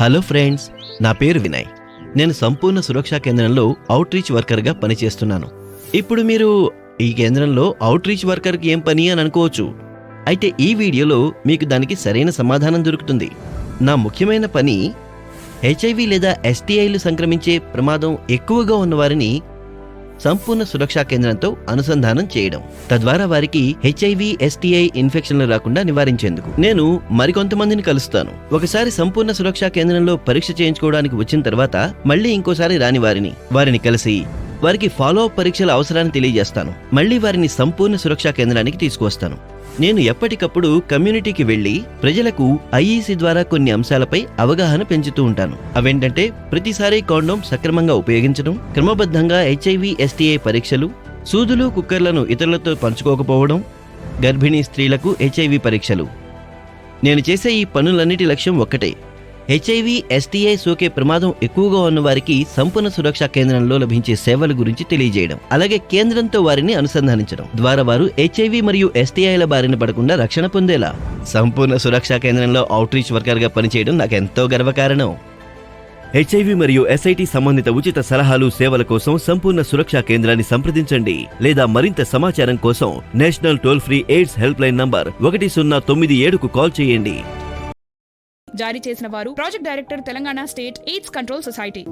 Hello friends నా పేరు వినయ్. నేను సంపూర్ణ సురక్షా కేంద్రంలో అవుట్ రీచ్ వర్కర్గా పనిచేస్తున్నాను. ఇప్పుడు మీరు ఈ కేంద్రంలో అవుట్ రీచ్ వర్కర్కి ఏం పని అని అనుకోవచ్చు. అయితే ఈ వీడియోలో మీకు దానికి సరైన సమాధానం దొరుకుతుంది. నా ముఖ్యమైన పని హెచ్ఐవి లేదా ఎస్టీఐలు సంక్రమించే ప్రమాదం ఎక్కువగా ఉన్నవారిని సంపూర్ణ సురక్షా కేంద్రంతో అనుసంధానం చేయడం. తద్వారా వారికి హెచ్ఐవి ఎస్టీఐ ఇన్ఫెక్షన్లు రాకుండా నివారించేందుకు. నేను మరికొంతమందిని కలుస్తాను. ఒకసారి సంపూర్ణ సురక్షా కేంద్రంలో పరీక్ష చేయించుకోవడానికి వచ్చిన తర్వాత మళ్ళీ ఇంకోసారి రాని వారిని. వారిని కలిసి వారికి ఫాలో అప్ పరీక్షల అవసరాన్ని తెలియజేస్తాను. మళ్ళీ వారిని సంపూర్ణ సురక్షా కేంద్రానికి తీసుకువస్తాను. నేను ఎప్పటికప్పుడు కమ్యూనిటీకి వెళ్ళి ప్రజలకు ఐఈసి ద్వారా కొన్ని అంశాలపై అవగాహన పెంచుతూ ఉంటాను. అవేంటంటే ప్రతిసారి కాండోమ్ సక్రమంగా ఉపయోగించడం క్రమబద్ధంగా హెచ్ఐవి ఎస్టీఐ పరీక్షలు సూదులు కుక్కర్లను ఇతరులతో పంచుకోకపోవడం గర్భిణీ స్త్రీలకు హెచ్ఐవి పరీక్షలు. నేను చేసే ఈ పనులన్నిటి లక్ష్యం ఒక్కటే హెచ్ఐవి ఎస్టీఐ సోకే ప్రమాదం ఎక్కువగా ఉన్న వారికి సంపూర్ణ సురక్షా కేంద్రంలో లభించే సేవల గురించి తెలియజేయడం అలాగే కేంద్రంతో వారిని అనుసంధానించడం ద్వారా వారు హెచ్ఐవి మరియు ఎస్టీఐల బారిన పడకుండా రక్షణ పొందేలా. సంపూర్ణ సురక్షా కేంద్రంలో అవుట్ రీచ్ వర్కర్గా పనిచేయడం ఎంతో గర్వకారణం. హెచ్ఐవి మరియు ఎస్ఐటి సంబంధిత ఉచిత సలహాలు సేవల కోసం సంపూర్ణ సురక్షా కేంద్రాన్ని సంప్రదించండి లేదా మరింత సమాచారం కోసం national toll free AIDS help line number ఒకటి సున్నా తొమ్మిది ఏడుకు కాల్ చేయండి. జారీ చేసిన వారు project director Telangana state AIDS control society.